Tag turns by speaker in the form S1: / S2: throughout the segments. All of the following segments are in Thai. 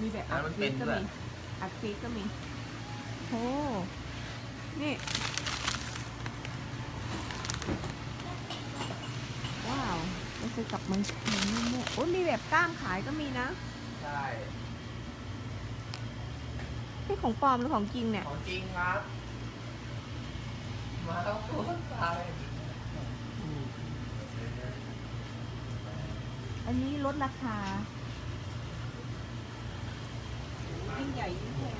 S1: มีแบบ
S2: อั
S1: อั
S2: น
S1: ด
S2: มัน
S1: ฟี
S2: เป็
S1: ด
S2: น
S1: ก็
S2: ด้วย
S1: มีอัดฟีดก็มีโอ้นี่ ว้าวไปซื้อกลับเมืองเมืองนี่เนี่ยโอ้ยมีแบบกล้ามขายก็มีนะ
S2: ใช่
S1: นี่ของปลอมหรือของจริงเนี่ย
S2: ของจริงครับ มาต้องพูดไป
S1: อันนี้ลดราคา ยิ่งใหญ่ยิ่งแพง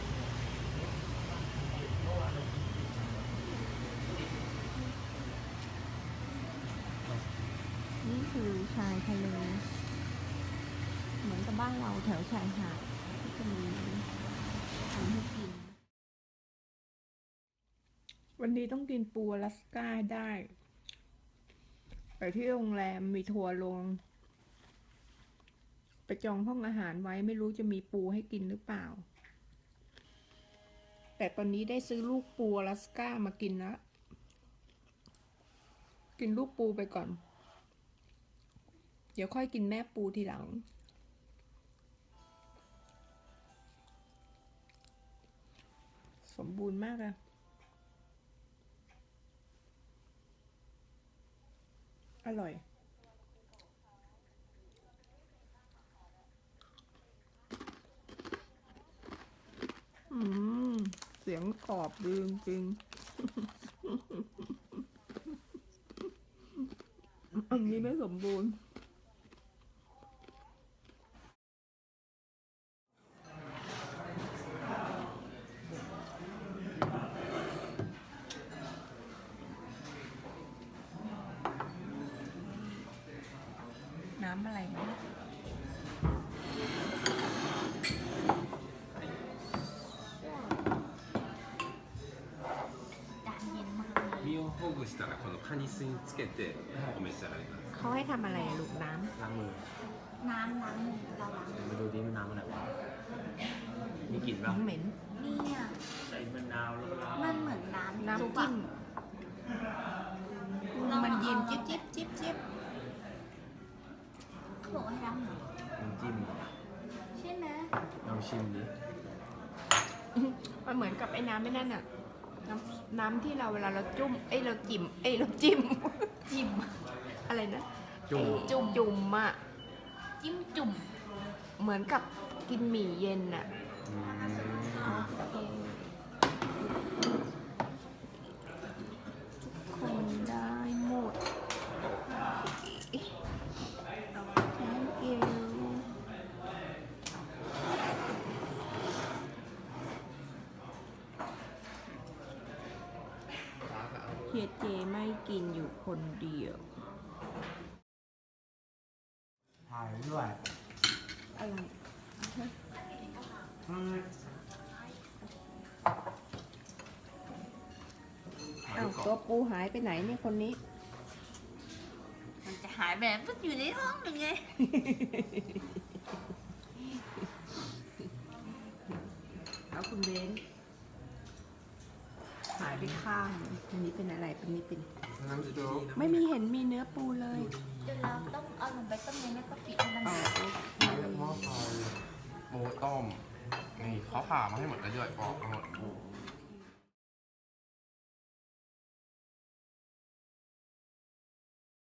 S1: นี่คือชายทะเลเหมือนกับบ้านเราแถวชายหาดที่จะมีทำให้กิน วันนี้ต้องกินปูอลาสก้าได้ไปที่โรงแรมมีทัวร์ลง ไปจองห้องอาหารไว้ไม่รู้จะมีปูให้กินหรือเปล่า แต่ตอนนี้ได้ซื้อลูกปูอลาสก้ามากินแล้วกินลูกปูไปก่อน เดี๋ยวค่อยกินแม่ปูทีหลัง สมบูรณ์มากอะอร่อยอืม สียงกรอบดีจริงๆอันนี้ไม่สมบูรณ์น้ำอะไรนะ
S3: 身をほぐしたらこのカニ酢につけてお召し上がりくださ
S1: เขาให้ทำอะไรอะลูกน้
S4: ล้างมือ
S5: น้ำล้างมือเราล้าง
S4: มาดูดิมันน้ำอะไรวะมีกลิ่น ำ ปะ
S1: น้ำเหม็น
S5: เนี่ย
S4: ใส่มะนาวแล้วก็ล้าง
S5: มันเหมือนน้ำ
S1: น้ำ
S5: ซุป
S1: จิ้
S5: อะ
S1: มมันเย็นจิ๊บจิ๊บจิ๊บจิ๊บ
S5: เขาบอกว่าให้ล้างมือ
S4: น้ำจิ้ม
S5: ใช่ไหม
S4: ลองชิมดิ
S1: มันเหมือนกับไอ้น้ำไม่นั่นอะ น้ำน้ำที่เราเวลาเราจุ่มเอ้ยเราจิ้มเอ้ยเราจิ้ม
S5: จิ้ม
S1: อะไรนะ
S4: จุ่ม
S1: ไอ้จุ่มจุ่มอะ
S5: จิ้มจุ่ม
S1: เหมือนกับกินหมี่เย็นอะ
S4: อืม
S5: โอเค
S1: คนได้หมด thank you เฮียเจไม่กินอยู่คนเดียว
S2: ถ่ายด้วย
S1: อะไรอ้าวตัวปูหายไปไหนเนี่ยคนนี้
S5: มันจะหายไปไหนมันอยู่ในห้องหนึ่งไง
S1: แล้วคุณเบน หายไปข้างเลยคนนี้เป็นอะไรเป็นนี้เป็น
S2: น้ำซุป
S1: ไม่มีเห็นมีเนื้อปูเลย
S5: เดี๋ยวเราต้องเอาลงไปต้มในแม่กะปิให้มัน
S1: อ๋อโอเค
S2: หม้อไฟหมูต้มนี่เขาผ่ามาให้หมดแล้วด้วยปอกมาหมด